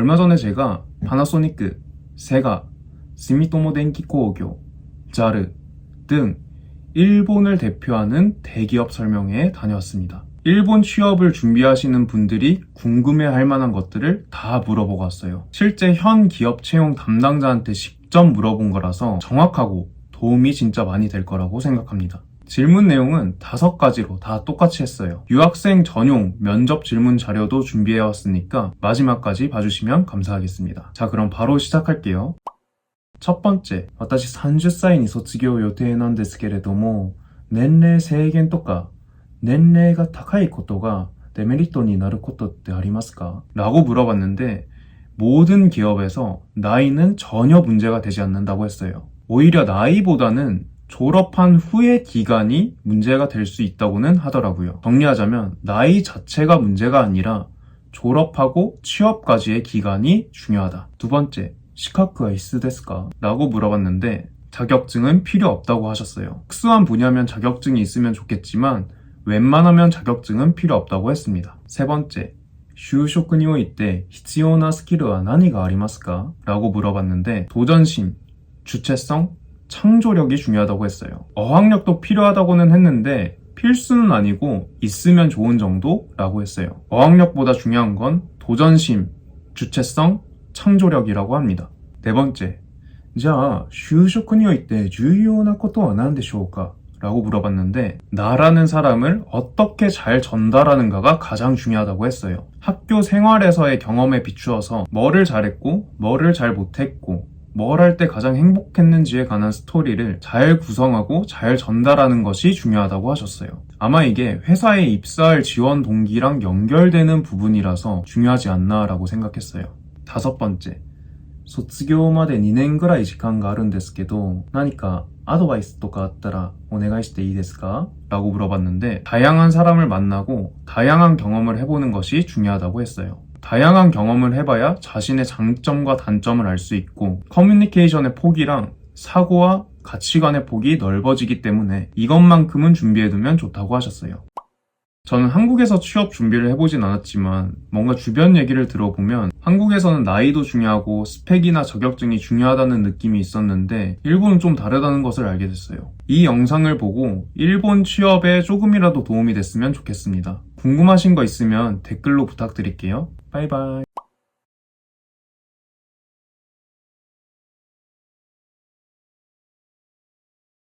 얼마 전에 제가 파나소닉, 세가, 스미토모 덴키 코오교, 자르 등 일본을 대표하는 대기업 설명회에 다녀왔습니다. 일본 취업을 준비하시는 분들이 궁금해 할 만한 것들을 다 물어보고 왔어요. 실제 현 기업 채용 담당자한테 직접 물어본 거라서 정확하고 도움이 진짜 많이 될 거라고 생각합니다. 질문 내용은 다섯 가지로 다 똑같이 했어요. 유학생 전용 면접 질문 자료도 준비해 왔으니까 마지막까지 봐주시면 감사하겠습니다. 자, 그럼 바로 시작할게요. 첫 번째, 私30歳に卒業予定なんですけれども、年齢制限とか、年齢が高いことがデメリットになることってありますか라고 물어봤는데, 모든 기업에서 나이는 전혀 문제가 되지 않는다고 했어요. 오히려 나이보다는 졸업한 후의 기간이 문제가 될 수 있다고는 하더라고요. 정리하자면 나이 자체가 문제가 아니라 졸업하고 취업까지의 기간이 중요하다. 두 번째, 시카크가 있으데스까? 라고 물어봤는데 자격증은 필요 없다고 하셨어요. 특수한 분야면 자격증이 있으면 좋겠지만 웬만하면 자격증은 필요 없다고 했습니다. 세 번째, 슈쇼크니오 이때 히치오나 스킬은 나니가 아리마스까? 라고 물어봤는데 도전심, 주체성, 창조력이 중요하다고 했어요. 어학력도 필요하다고는 했는데 필수는 아니고 있으면 좋은 정도라고 했어요. 어학력보다 중요한 건 도전심, 주체성, 창조력이라고 합니다. 네 번째, 자, 슈쇼크니오 이때 중요한 것도 안 하는 데쇼까? 라고 물어봤는데 나라는 사람을 어떻게 잘 전달하는가가 가장 중요하다고 했어요. 학교 생활에서의 경험에 비추어서 뭐를 잘했고 뭐를 잘 못했고 뭘 할 때 가장 행복했는지에 관한 스토리를 잘 구성하고 잘 전달하는 것이 중요하다고 하셨어요. 아마 이게 회사에 입사할 지원 동기랑 연결되는 부분이라서 중요하지 않나라고 생각했어요. 다섯 번째, 卒業まで2年ぐらい時間があるんですけど、何かアドバイスとかあったらお願いしていいですか? 라고 물어봤는데, 다양한 사람을 만나고 다양한 경험을 해보는 것이 중요하다고 했어요. 다양한 경험을 해봐야 자신의 장점과 단점을 알 수 있고, 커뮤니케이션의 폭이랑 사고와 가치관의 폭이 넓어지기 때문에 이것만큼은 준비해두면 좋다고 하셨어요. 저는 한국에서 취업 준비를 해보진 않았지만 뭔가 주변 얘기를 들어보면 한국에서는 나이도 중요하고 스펙이나 자격증이 중요하다는 느낌이 있었는데 일본은 좀 다르다는 것을 알게 됐어요. 이 영상을 보고 일본 취업에 조금이라도 도움이 됐으면 좋겠습니다. 궁금하신 거 있으면 댓글로 부탁드릴게요. 바이바이.